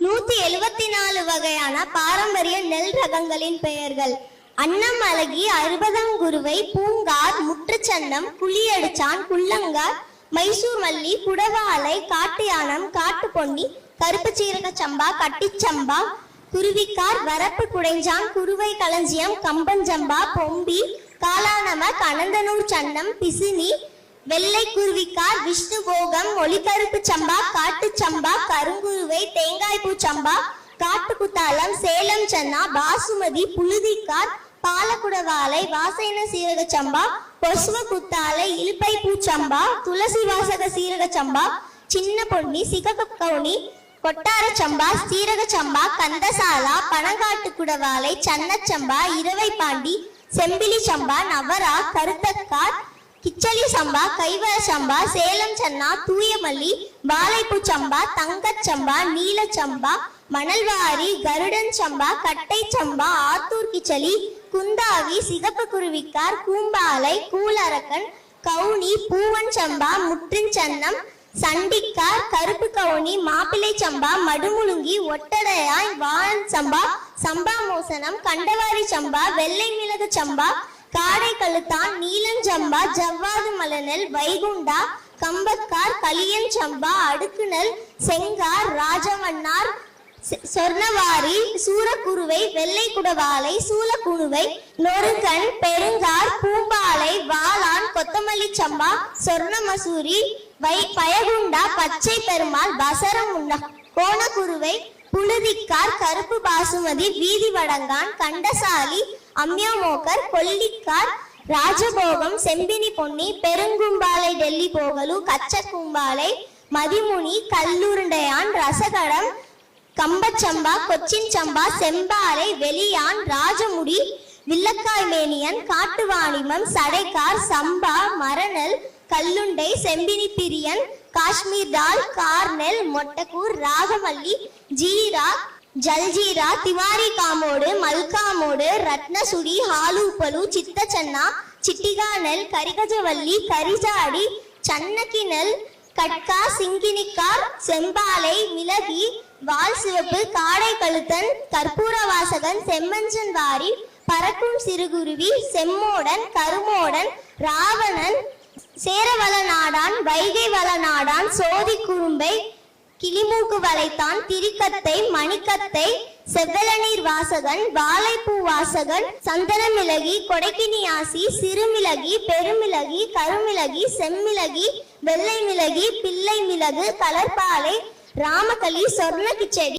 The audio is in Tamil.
நூத்தி எழுபத்தி நாலு வகையான பாரம்பரிய நெல் ரகங்களின் பெயர்கள். அன்னம் அழகி அறுபதங்குருவை பூங்கார் முற்றுச்சன்னம் புளியடிச்சான் குள்ளங்கார் மைசூர் மல்லி குடவாலை காட்டு யானம் கருப்பு சீரக சம்பா கட்டிச்சம்பா குருவிக்கார் வரப்பு குடைஞ்சான் குருவை களஞ்சியம் கம்பஞ்சம்பா பொம்பி காலானம கனந்தனூர் சன்னம் பிசினி வெள்ளை குருவிக்கார் விஷ்ணுபோகம் ஒளிக்கருப்பு சம்பா காட்டு சம்பா கருங்குருவை தேங்காய்பூ சம்பா காட்டுக்குத்தாலம் சேலம் சன்னா பாசுமதி புழுதிக்கார் பாலக்குடவாலை வாசைன சீரக சம்பா பொசுவ குத்தாலை இல்பை பூச்சம்பா துளசி வாசக சீரக சம்பா சின்ன பொன்னி சிகக கவுனி கொட்டார சம்பா சீரக சம்பா கந்தசாலா பனங்காட்டு குடவாலை சன்னச்சம்பா இரவை பாண்டி செம்பிலி சம்பா நவரா கருத்தக்கார் கிச்சலி சம்பா கைவர சம்பா சேலம் சன்னா தூயமல்லி வாழைப்பூ சம்பா தங்கச் சம்பா நீலச்சம்பா மணல்வாரி கருடன் சம்பா கட்டை சம்பா ஆத்தூர் கிச்சலி குந்தாவி சிகப்பு குருவிக்கார் கூம்பாலை கூலரக்கன் கவுனி பூவன் சம்பா முற்றின் சன்னம் சண்டிக்கார் கருப்பு கவுனி மாப்பிள்ளை சம்பா மடுமுழுங்கி ஒட்டடையாய் வாழன் சம்பா சம்பா மோசனம் கண்டவாரி சம்பா வெள்ளை மிளகு சம்பா காடை கழுத்தான் நீலஞ்சம்பா ஜவ்வாது மலநெல் வைகுண்டா கம்பக்கார் கலியன் சம்பா செங்கார் ராஜவண்ணார் சொர்ணவாரி சூரக்குருவை வெள்ளை குடவாலை சூலக்குழுவை நொறுக்கன் பெருங்கார் பூம்பாலை வாளான் கொத்தமல்லி சம்பா சொர்ணமசூரி வை பயகுண்டா பச்சை பெருமாள் பசரம் உண்ணா கோணக்குருவை புழுதிக்கார் கருப்பு பாசுமதி வீதி வடங்கான் கண்டசாலி அம்யோமோக்கர் கொல்லிக்கார் ராஜபோகம் செம்பினி பொன்னி பெருங்கும்பாலை டெல்லி போகலு கச்சக்கும்பாலை மதிமுனி கல்லுருண்டையான் ரசகடம் கம்பச்சம்பா கொச்சின் சம்பா செம்பாலை வெளியான் ராஜமுடி வில்லக்காய் மேனியன் காட்டுவாணிமம் சடைக்கார் சம்பா மரணல் கல்லுண்டை செம்பினி பிரியன் காஷ்மீர் தால் கார்னெல் மொட்டக்கூர் ராகமல்லி ஜீரா ஜல்ஜீரா திவாரி காமோடு மல்காமோடு ரத்னசுடி ஹாலூப்பலு சித்தச்சன்னா சிட்டிகானல் கரிகஜவல்லி கரிஜாடி சன்னக்கிணல் கட்கா சிங்கினிக்கா செம்பாலை மிளகி வால் சிவப்பு காடை கழுத்தன் கற்பூர வாசகன் செம்மஞ்சன் வாரி பறக்கும் சிறுகுருவி செம்மோடன் கருமோடன் ராவணன் சேரவள நாடான் வைகை வள நாடான் சோதி குறும்பை கிளிமூக்கு வளைத்தான் திரிக்கத்தை மணிக்கத்தை செவ்வளநீர் வாசகன் வாழைப்பூ வாசகன் சந்தனமிளகி கொடைக்கினியாசி சிறுமிளகி பெருமிளகி கருமிளகி செம்மிளகி வெள்ளை மிளகி பிள்ளை மிளகு கலர்பாலை ராமகளி சொர்ண கிச்சடி.